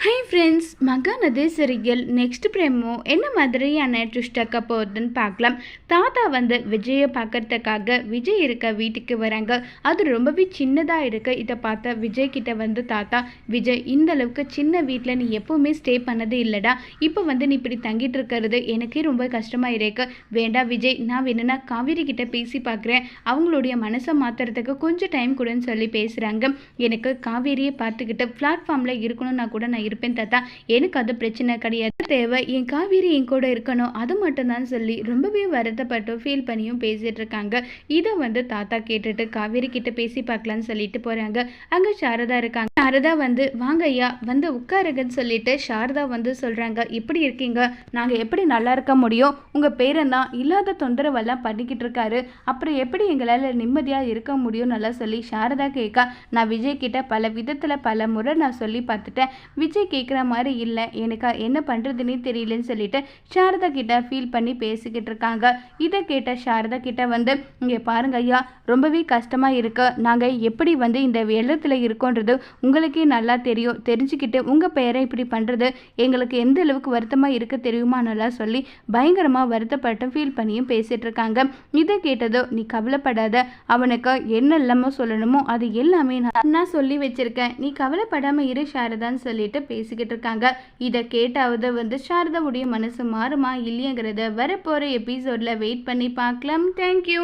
Hi friends Mahanadi serial next promo என்ன மாதிரியான twist ஆக்க போகுதுன்னு பார்க்கலாம். தாத்தா வந்து விஜயை பார்க்கறதுக்காக விஜய் இருக்க வீட்டுக்கு வராங்க. அது ரொம்பவே சின்னதாக இருக்குது இதை பார்த்தா விஜய் கிட்ட வந்து தாத்தா விஜய் இந்த அளவுக்கு சின்ன வீட்டில் நீ எப்போவுமே ஸ்டே பண்ணது இல்லைடா. இப்போ வந்து நீ இப்படி தங்கிட்டு இருக்கிறது எனக்கே ரொம்ப கஷ்டமாக இருக்கு. வேண்டாம் விஜய் நான் வேணும்னா காவேரி கிட்ட பேசி பார்க்குறேன். அவங்களுடைய மனசை மாற்றுறதுக்கு கொஞ்சம் டைம் கொடுன்னு சொல்லி பேசுகிறாங்க எனக்கு காவேரியை பார்த்துக்கிட்டு பிளாட்ஃபார்மில் இருக்கணும்னா கூட நான் இருப்பேன் தாத்தா. எனக்கு அது பிரச்சனை கிடையாது. தேவை. என் காவேரி என் கூட இருக்கணும். அது மட்டும்தான் சொல்லி ரொம்பவே வருத்தப்பட்டு ஃபீல் பண்ணியும் பேசிட்டு இருக்காங்க. இதை வந்து தாத்தா கேட்டுட்டு காவேரி கிட்ட பேசி பார்க்கலான்னு சொல்லிட்டு போறாங்க. அங்க சாரதா இருக்காங்க. சாரதா வந்து வாங்க ஐயா வந்து உட்காருங்கன்னு சொல்லிட்டு சாரதா வந்து சொல்றாங்க. இப்படி இருக்கீங்க? நாங்க எப்படி நல்லா இருக்க முடியும்? உங்க பேரன் தான் இல்லாத தொந்தரவெல்லாம் பண்ணிக்கிட்டு இருக்காரு. அப்புறம் எப்படி எங்களால் நிம்மதியாக இருக்க முடியும் நல்லா சொல்லி சாரதா கேட்கா நான் விஜய் கிட்ட பல விதத்தில் பல முறை நான் சொல்லி பார்த்துட்டேன். விஜய் கேட்குற மாதிரி இல்லை. எனக்கு என்ன பண்ணுறதுன்னே தெரியலன்னு சொல்லிட்டு சாரதா கிட்ட ஃபீல் பண்ணி பேசிக்கிட்டு இருக்காங்க. இதை கேட்ட சாரதா கிட்ட வந்து இங்கே பாருங்க ஐயா ரொம்பவே கஷ்டமாக இருக்கு. நாங்கள் எப்படி வந்து இந்த வெள்ளத்தில் இருக்கோன்றது உங்களுக்கே நல்லா தெரியும். தெரிஞ்சுக்கிட்டு உங்கள் பெயரை இப்படி பண்ணுறது எங்களுக்கு எந்த அளவுக்கு வருத்தமாக இருக்க தெரியுமா? நல்லா சொல்லி பயங்கரமாக வருத்தப்பட்டு ஃபீல் பண்ணியும் பேசிகிட்டு இருக்காங்க. இதை கேட்டதோ நீ கவலைப்படாத. அவனுக்கு என்ன இல்லாமல் சொல்லணுமோ அது எல்லாமே நான் சொல்லி வச்சுருக்கேன். நீ கவலைப்படாமல் இரு சாரதான்னு சொல்லிட்டு பேசிக்கிட்டு இருக்காங்க இதை கேட்டாவது வந்து சாரதாவுடைய மனசு மாறுமா இல்லையங்கிறத வரப்போகிற எபிசோடில் வெயிட் பண்ணி பார்க்கலாம். தேங்க்யூ